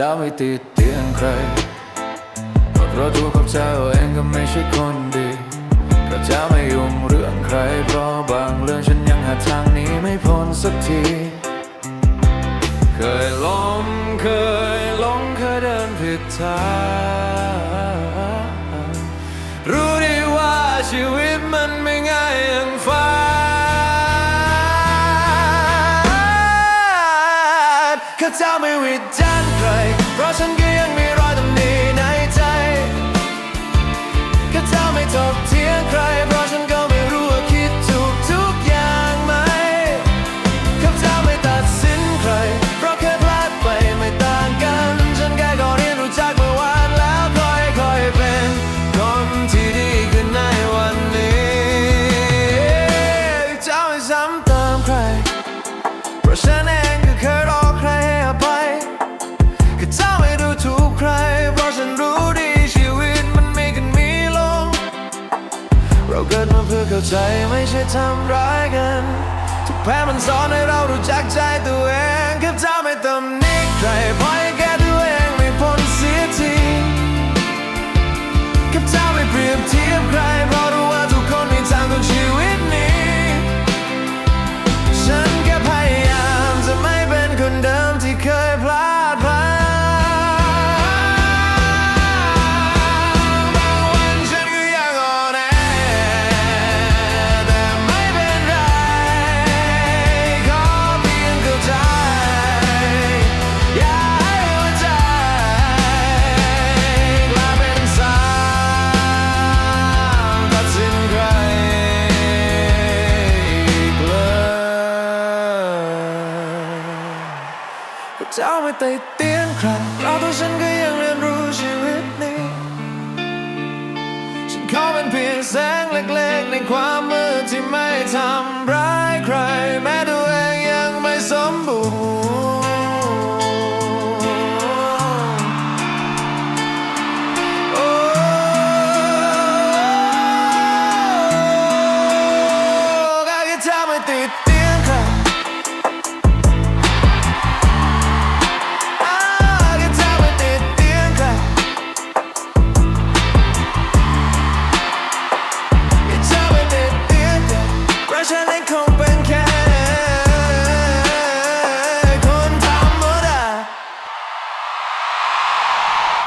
จำไม่ติดเตียงใครเพราะตัวกับเจ้าเองก็ไม่ใช่คนดีกระจ้าไม่ยุ่งเรื่องใคร เพราะบางเรื่องฉันยังหาทางนี้ไม่พ้นสักที เคยล้มเคย ดทายรู้ได้ว่าชีวิตมันไม่ง่ายอย่างฝันข้าจะไม่วิจารณ์ใคร เพราะฉัน เกิดมาเพื่อเข้าใจไม่ใช่ทำร้ายกัน ทุกแพ้มันสอนให้เรารู้จักใจตัวเองกับเจ้าไม่ตำหนิใครพอย เจ้าไม่เติดเตียงใครเราตัวฉันก็ยังเรียนรู้ชีวิตนี้ ฉันขอเป็นเพียงแสงเล็กๆ ในความมืดที่ไม่ทำร้ายใคร แม้ตัวเองยังไม่สมบูรณ์โอ้ก็แค่เธอไม่ติด